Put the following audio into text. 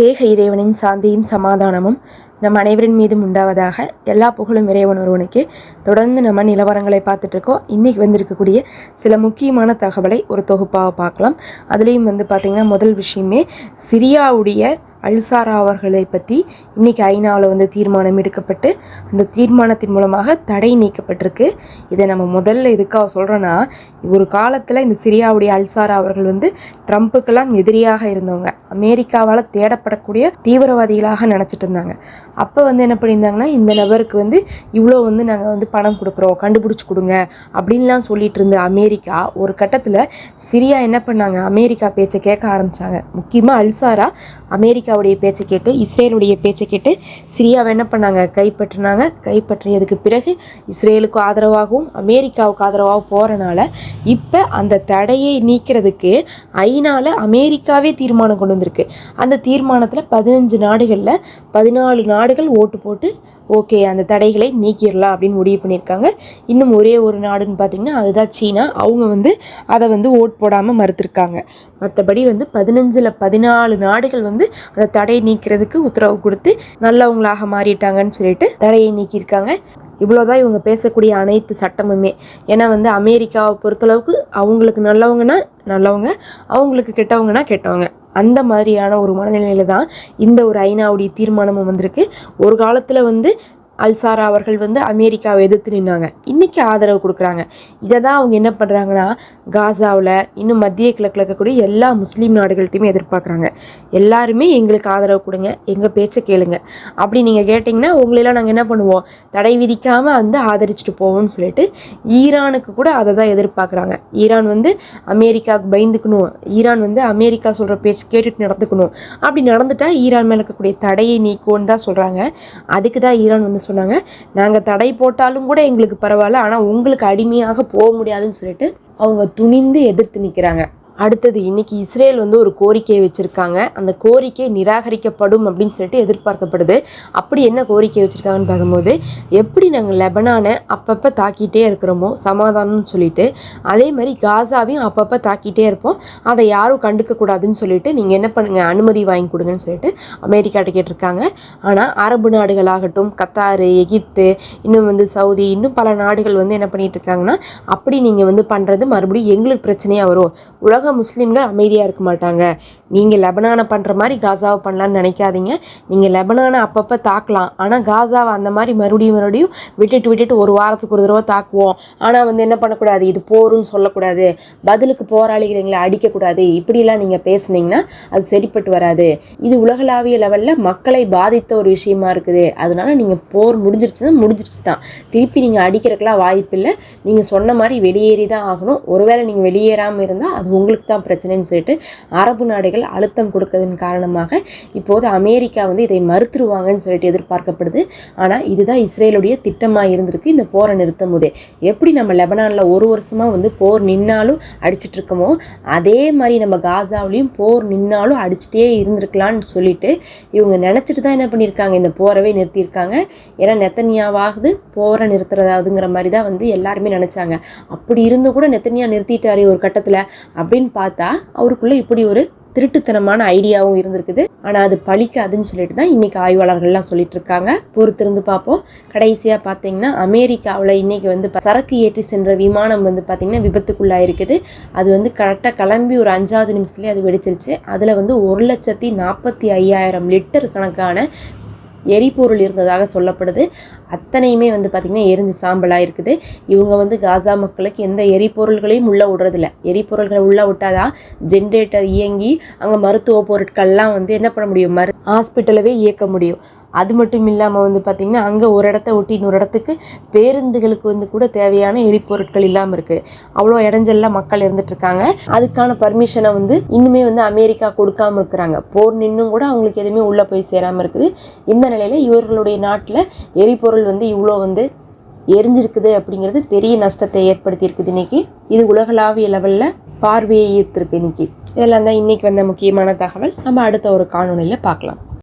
ஏக இறைவனின் சாந்தியும் சமாதானமும் நம் அனைவரின் மீதும் உண்டாவதாக எல்லா புகழும் இறைவன் ஒருவனுக்கு. தொடர்ந்து நம்ம நிலவரங்களை பார்த்துட்ருக்கோம் இன்றைக்கி வந்திருக்கக்கூடிய சில முக்கியமான தகவலை ஒரு தொகுப்பாக பார்க்கலாம். அதுலேயும் வந்து பார்த்திங்கன்னா முதல் விஷயமே சிரியாவுடைய அல்சாரா அவர்களை பற்றி இன்றைக்கி ஐநாவில் வந்து தீர்மானம் எடுக்கப்பட்டு அந்த தீர்மானத்தின் மூலமாக தடை நீக்கப்பட்டிருக்கு. இதை நம்ம முதல்ல எதுக்காக சொல்கிறோன்னா ஒரு காலத்தில் இந்த சிரியாவுடைய அல்சாரா அவர்கள் வந்து ட்ரம்ப்புக்கெல்லாம் எதிரியாக இருந்தவங்க. அமெரிக்காவால் தேடப்படக்கூடிய தீவிரவாதிகளாக நினச்சிட்டு இருந்தாங்க. அப்போ வந்து என்ன பண்ணியிருந்தாங்கன்னா இந்த நபருக்கு வந்து இவ்வளோ வந்து நாங்கள் வந்து பணம் கொடுக்குறோம் கண்டுபிடிச்சி கொடுங்க அப்படின்லாம் சொல்லிட்டு இருந்த அமெரிக்கா ஒரு கட்டத்தில் சிரியா என்ன பண்ணாங்க? அமெரிக்கா பேச்சை கேட்க ஆரம்பித்தாங்க முக்கியமாக அல்சாரா அமெரிக்கா அமெரிக்காவுடைய பேச்சை கேட்டு இஸ்ரேலுடைய பேச்சை கேட்டு சிரியாவை என்ன பண்ணாங்க? கைப்பற்றினாங்க. கைப்பற்றியதுக்கு பிறகு இஸ்ரேலுக்கு ஆதரவாகவும் அமெரிக்காவுக்கு ஆதரவாகவும் போகிறனால இப்போ அந்த தடையை நீக்கிறதுக்கு ஐநாவில் அமெரிக்காவே தீர்மானம் கொண்டு வந்திருக்கு. அந்த தீர்மானத்தில் பதினஞ்சு நாடுகளில் பதினாலு நாடுகள் ஓட்டு போட்டு ஓகே அந்த தடைகளை நீக்கிடலாம் அப்படின்னு முடிவு பண்ணியிருக்காங்க. இன்னும் ஒரே ஒரு நாடுன்னு பார்த்திங்கன்னா அதுதான் சீனா. அவங்க வந்து அதை வந்து ஓட் போடாமல் மறுத்துருக்காங்க. மற்றபடி வந்து பதினஞ்சில் பதினாலு நாடுகள் வந்து அந்த தடையை நீக்கிறதுக்கு உத்தரவு கொடுத்து நல்லவங்களாக மாறிட்டாங்கன்னு சொல்லிட்டு தடையை நீக்கியிருக்காங்க. இவ்வளோதான் இவங்க பேசக்கூடிய அனைத்து சட்டமுமே. ஏன்னா வந்து அமெரிக்காவை பொறுத்தளவுக்கு அவங்களுக்கு நல்லவங்கன்னா நல்லவங்க அவங்களுக்கு கெட்டவங்கன்னா கெட்டவங்க. அந்த மாதிரியான ஒரு மனநிலையில் தான் இந்த ஒரு ஐநாவுடைய தீர்மானமும் வந்திருக்கு. ஒரு காலத்தில் வந்து அல்சாரா அவர்கள் வந்து அமெரிக்காவை எதிர்த்து நின்னாங்க. இன்றைக்கி ஆதரவு கொடுக்குறாங்க. இதை தான் அவங்க என்ன பண்ணுறாங்கன்னா காசாவில் இன்னும் மத்திய கிழக்கில் இருக்கக்கூடிய எல்லா முஸ்லீம் நாடுகள்கிட்டையுமே எதிர்பார்க்குறாங்க. எல்லாருமே எங்களுக்கு ஆதரவு கொடுங்க எங்கள் பேச்சை கேளுங்க. அப்படி நீங்கள் கேட்டிங்கன்னா உங்களெல்லாம் நாங்கள் என்ன பண்ணுவோம்? தடை விதிக்காமல் வந்து ஆதரிச்சுட்டு போவோம்னு சொல்லிட்டு ஈரானுக்கு கூட அதை தான் எதிர்பார்க்குறாங்க. ஈரான் வந்து அமெரிக்காவுக்கு பயந்துக்கணும். ஈரான் வந்து அமெரிக்கா சொல்கிற பேச்சு கேட்டுட்டு நடந்துக்கணும். அப்படி நடந்துட்டா ஈரான் மேலே இருக்கக்கூடிய தடையை நீக்கும்னு தான் சொல்கிறாங்க அதுக்கு தான் ஈரான் வந்து சொன்னாங்க. நாங்கள் தடை போட்டாலும் கூட எங்களுக்கு பரவாயில்ல. ஆனால் உங்களுக்கு அடிமையாக போக முடியாதுன்னு சொல்லிட்டு அவங்க துணிந்து எதிர்த்து நிற்கிறாங்க அடுத்தது இன்னைக்கு இஸ்ரேல் வந்து ஒரு கோரிக்கையை வச்சுருக்காங்க. அந்த கோரிக்கை நிராகரிக்கப்படும் அப்படின்னு சொல்லிட்டு எதிர்பார்க்கப்படுது. அப்படி என்ன கோரிக்கை வச்சுருக்காங்கன்னு பார்க்கும்போது எப்படி நாங்கள் லெபனானை அப்பப்போ தாக்கிட்டே இருக்கிறோமோ சமாதானம்னு சொல்லிட்டு அதே மாதிரி காசாவையும் அப்பப்போ தாக்கிட்டே இருப்போம். அதை யாரும் கண்டுக்கக்கூடாதுன்னு சொல்லிட்டு நீங்கள் என்ன பண்ணுங்கள் அனுமதி வாங்கி கொடுங்கன்னு சொல்லிட்டு அமெரிக்காட்ட கேட்டிருக்காங்க. ஆனால் அரபு நாடுகளாகட்டும் கத்தாரு எகிப்து இன்னும் வந்து சவுதி இன்னும் பல நாடுகள் வந்து என்ன பண்ணிட்டு இருக்காங்கன்னா அப்படி நீங்கள் வந்து பண்ணுறது மறுபடியும் எங்களுக்கு பிரச்சனையாக வரும். உலக முஸ்லீம்கள் அமைதியாக இருக்க மாட்டாங்க. நீங்கள் லெபனானை பண்ணுற மாதிரி காசாவை பண்ணலான்னு நினைக்காதீங்க. நீங்கள் லெபனானை அப்பப்போ தாக்கலாம். ஆனால் காசாவை அந்த மாதிரி மறுபடியும் மறுபடியும் விட்டுட்டு விட்டுட்டு ஒரு வாரத்துக்கு ஒரு தடவை தாக்குவோம். ஆனால் வந்து என்ன பண்ணக்கூடாது? இது போருன்னு சொல்லக்கூடாது. பதிலுக்கு போராளிகள் எங்களை அடிக்கக்கூடாது. இப்படிலாம் நீங்கள் பேசுனீங்கன்னா அது சரிப்பட்டு வராது. இது உலகளாவிய லெவலில் மக்களை பாதித்த ஒரு விஷயமா இருக்குது. அதனால நீங்கள் போர் முடிஞ்சிருச்சுன்னா முடிஞ்சிருச்சு தான். திருப்பி நீங்கள் அடிக்கிறதுக்கெலாம் வாய்ப்பில்லை. நீங்கள் சொன்ன மாதிரி வெளியேறி தான் ஆகணும். ஒருவேளை நீங்கள் வெளியேறாமல் இருந்தால் அது உங்களுக்கு தான் பிரச்சனைன்னு சொல்லிட்டு அரபு நாடுகள் அழுத்தம் கொடுக்கறதன் காரணமாக இப்போது அமெரிக்கா வந்து இதை மறுத்துருவாங்கன்னு சொல்லிட்டு எதிர்பார்க்கப்படுது. ஆனால் இதுதான் இஸ்ரேலுடைய திட்டமாக இருந்திருக்கு இந்த போரை நிறுத்தும் போதே. எப்படி நம்ம லெபனானில் ஒரு வருஷமாக வந்து போர் நின்னாலும் அடிச்சிட்டு இருக்கோமோ அதே மாதிரி நம்ம காசாவிலையும் போர் நின்னாலும் அடிச்சுட்டே இருந்திருக்கலாம்னு சொல்லிட்டு இவங்க நினச்சிட்டு தான் என்ன பண்ணியிருக்காங்க இந்த போரவே நிறுத்தியிருக்காங்க. ஏன்னா நெத்தனியாவாகுது போரை நிறுத்துறதாவதுங்கிற மாதிரி தான் வந்து எல்லாருமே நினச்சாங்க. அப்படி இருந்தும் கூட நெத்தனியா நிறுத்திட்டாரு ஒரு கட்டத்தில். அப்படின்னு பார்த்தா அவருக்குள்ளே இப்படி ஒரு திருட்டுத்தனமான ஐடியாவும் இருந்திருக்குது. ஆனால் அது பழிக்காதுன்னு சொல்லிட்டு தான் இன்னைக்கு ஆய்வாளர்கள்லாம் சொல்லிட்டு இருக்காங்க. பொறுத்திருந்து பார்ப்போம். கடைசியாக பார்த்தீங்கன்னா அமெரிக்காவில் இன்றைக்கி வந்து சரக்கு ஏற்றி சென்ற விமானம் வந்து பார்த்திங்கன்னா விபத்துக்குள்ளாயிருக்குது. அது வந்து கரெக்டாக கிளம்பி ஒரு அஞ்சாவது நிமிஷத்துலேயே அது வெடிச்சிருச்சு. அதில் வந்து ஒரு லட்சத்தி நாற்பத்தி ஐயாயிரம் லிட்டர் கணக்கான எரிபொருள் இருந்ததாக சொல்லப்படுது. அத்தனையுமே வந்து பார்த்திங்கன்னா எரிஞ்சு சாம்பலாக இருக்குது. இவங்க வந்து காசா மக்களுக்கு எந்த எரிபொருள்களையும் உள்ளே விடுறதில்ல. எரிபொருள்களை உள்ளே விட்டாதான் ஜென்ரேட்டர் இயங்கி அங்கே மருத்துவ பொருட்கள்லாம் வந்து என்ன பண்ண முடியும்? மரு ஹாஸ்பிட்டலவே இயக்க முடியும். அது மட்டும் இல்லாமல் வந்து பார்த்திங்கன்னா அங்கே ஒரு இடத்த ஒட்டி இன்னொரு இடத்துக்கு பேருந்துகளுக்கு வந்து கூட தேவையான எரிபொருட்கள் இல்லாமல் இருக்குது அவ்வளோ இடைஞ்சல்ல மக்கள் இருந்துட்டுருக்காங்க அதுக்கான பர்மிஷனை வந்து இன்னுமே வந்து அமெரிக்கா கொடுக்காம இருக்கிறாங்க. போர் நின்னும் கூட அவங்களுக்கு எதுவுமே உள்ளே போய் சேராமல் இருக்குது. இந்த நிலையில் இவர்களுடைய நாட்டில் எரிபொருள் வந்து இவ்வளோ வந்து எரிஞ்சிருக்குது அப்படிங்கிறது பெரிய நஷ்டத்தை ஏற்படுத்தியிருக்குது இன்னைக்கு. இது உலகளாவிய லெவலில் பார்வையை ஈர்த்திருக்கு இன்னைக்கு. இதெல்லாம் தான் இன்னைக்கு வந்த முக்கியமான தகவல். நம்ம அடுத்த ஒரு காணொலியில் பார்க்கலாம்.